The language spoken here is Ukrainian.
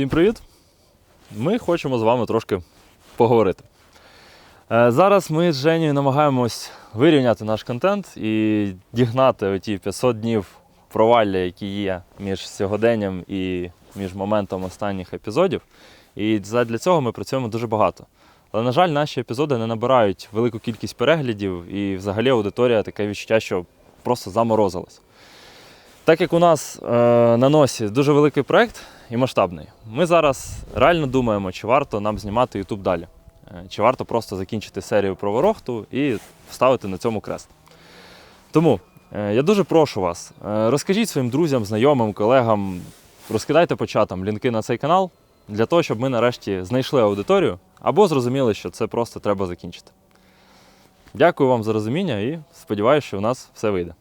Всім привіт! Ми хочемо з вами трошки поговорити. Е, Зараз ми з Женєю намагаємось вирівняти наш контент і дігнати оті 500 днів провалля, які є між сьогоденням і між моментом останніх епізодів. І для цього ми працюємо дуже багато. Але, на жаль, наші епізоди не набирають велику кількість переглядів, і взагалі аудиторія таке відчуття, що просто заморозилась. Так як у нас е, на носі дуже великий проект і масштабний, ми зараз реально думаємо, чи варто нам знімати YouTube далі. Е, Чи варто просто закінчити серію про ворохту і вставити на цьому крест. Тому е, я дуже прошу вас, е, розкажіть своїм друзям, знайомим, колегам, розкидайте по чатам лінки на цей канал для того, щоб ми нарешті знайшли аудиторію або зрозуміли, що це просто треба закінчити. Дякую вам за розуміння і сподіваюся, що у нас все вийде.